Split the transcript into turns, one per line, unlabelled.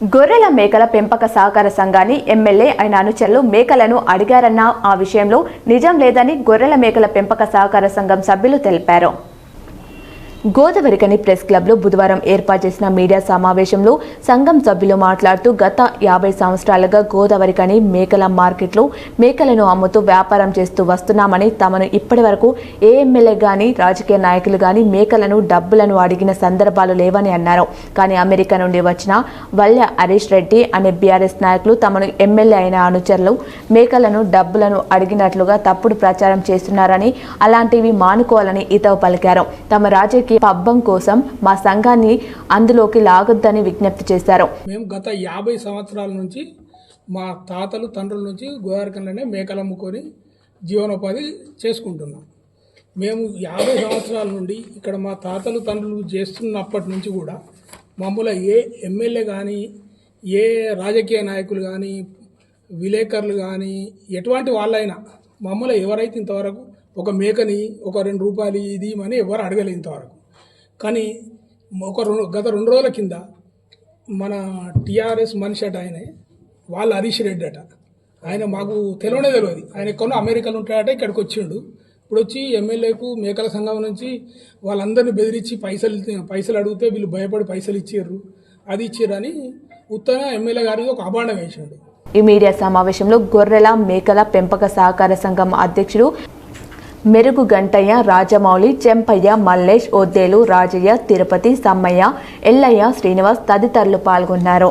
గొర్రెల మేకల పెంపక సహకార సంఘాన్ని ఎమ్మెల్యే ఆయన అనుచరులు మేకలను అడిగారన్న ఆ విషయంలో నిజం లేదని గొర్రెల మేకల పెంపక సహకార సంఘం సభ్యులు తెలిపారు. గోదావరికని ప్రెస్ క్లబ్లో బుధవారం ఏర్పాటు చేసిన మీడియా సమావేశంలో సంఘం సభ్యులు మాట్లాడుతూ గత యాభై సంవత్సరాలుగా గోదావరికని మేకల మార్కెట్లో మేకలను అమ్ముతూ వ్యాపారం చేస్తూ వస్తున్నామని తమను ఇప్పటి వరకు ఏ ఎమ్మెల్యే కానీ రాజకీయ నాయకులు కానీ మేకలను డబ్బులను అడిగిన సందర్భాలు లేవని అన్నారు. కానీ అమెరికా నుండి వచ్చిన వల్య హరీష్ రెడ్డి అనే బీఆర్ఎస్ నాయకులు తమను ఎమ్మెల్యే అయిన అనుచరులు మేకలను డబ్బులను అడిగినట్లుగా తప్పుడు ప్రచారం చేస్తున్నారని అలాంటివి మానుకోవాలని ఇతవ పలికారు. తమ రాజకీయ పబ్బం కోసం మా సంఘాన్ని అందులోకి లాగొద్దని విజ్ఞప్తి చేశారు.
మేము గత యాభై సంవత్సరాల నుంచి మా తాతలు తండ్రుల నుంచి గోదావరికంలోనే మేకలు అమ్ముకొని జీవనోపాధి చేసుకుంటున్నాం. మేము యాభై సంవత్సరాల నుండి ఇక్కడ మా తాతలు తండ్రులు చేస్తున్నప్పటి నుంచి కూడా మమ్మల్ని ఏ ఎమ్మెల్యే కానీ ఏ రాజకీయ నాయకులు కానీ విలేకరులు కానీ ఎటువంటి వాళ్ళైనా మమ్మల్ని ఎవరైతే ఇంతవరకు ఒక మేకని ఒక రెండు రూపాయలు ఇది అని ఎవరు అడగలేదు ఇంతవరకు. కానీ ఒక రెండు గత రెండు రోజుల కింద మన టీఆర్ఎస్ మనిషి అట ఆయనే వాళ్ళ హరీష్ రెడ్డి అట. ఆయన మాకు తెలియనే తెలియదు. ఆయన ఎక్కడో అమెరికాలో ఉంటాడట ఇక్కడికి వచ్చిండు. ఇప్పుడు వచ్చి ఎమ్మెల్యేకు మేకల సంఘం నుంచి వాళ్ళందరినీ బెదిరించి పైసలు పైసలు అడిగితే వీళ్ళు భయపడి పైసలు ఇచ్చారు అది ఇచ్చారని ఉత్తర ఎమ్మెల్యే గారికి ఒక అభాండం వేసిండు.
ఈ మీడియా సమావేశంలో గొర్రెల మేకల పెంపక సహకార సంఘం అధ్యక్షుడు మెరుగు గంటయ్య రాజమౌళి చెంపయ్య మల్లేష్ ఒద్దేలు రాజయ్య తిరుపతి సమ్మయ్య ఎల్లయ్య శ్రీనివాస్ తదితరులు పాల్గొన్నారు.